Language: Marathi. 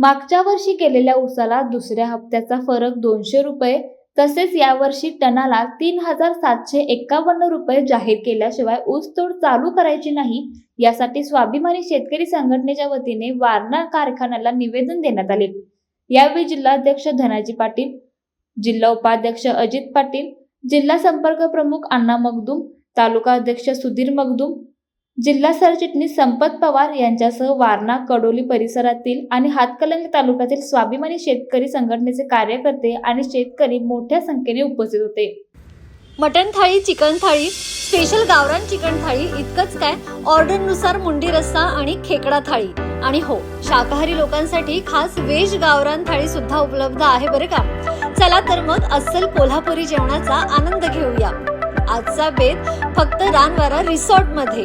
मागच्या वर्षी केलेल्या उसाला दुसऱ्या हप्त्याचा फरक दोनशे रुपये तसेच यावर्षी टनाला तीन हजार सातशे एक्कावन्न रुपये जाहीर केल्याशिवाय ऊसतोड चालू करायची नाही यासाठी स्वाभिमानी शेतकरी संघटनेच्या वतीने वारणा कारखान्याला निवेदन देण्यात आले. यावेळी जिल्हाध्यक्ष धनाजी पाटील जिल्हा उपाध्यक्ष अजित पाटील जिल्हा संपर्क प्रमुख अण्णा मगदूम तालुका अध्यक्ष सुधीर मगदूम जिल्हा सरचिटणीस संपत पवार यांच्यासह वारणा कडोली परिसरातील आणि हातकलंगी तालुक्यातील स्वाभिमानी शेतकरी संघटनेचे कार्यकर्ते आणि शेतकरी मोठ्या संख्येने उपस्थित होते. Mutton thali chicken thali special गावरान चिकन थाळी इतकंच काय? ऑर्डरनुसार मुंडी रस्सा आणि खेकडा थाळी. आणि हो शाकाहारी लोकांसाठी खास वेज गावरान थाळी सुद्धा उपलब्ध आहे बरं का? चला तर मग अस्सल कोल्हापुरी जेवणाचा आनंद घेऊया. आजचा बेत फक्त रानवारा रिसॉर्टमध्ये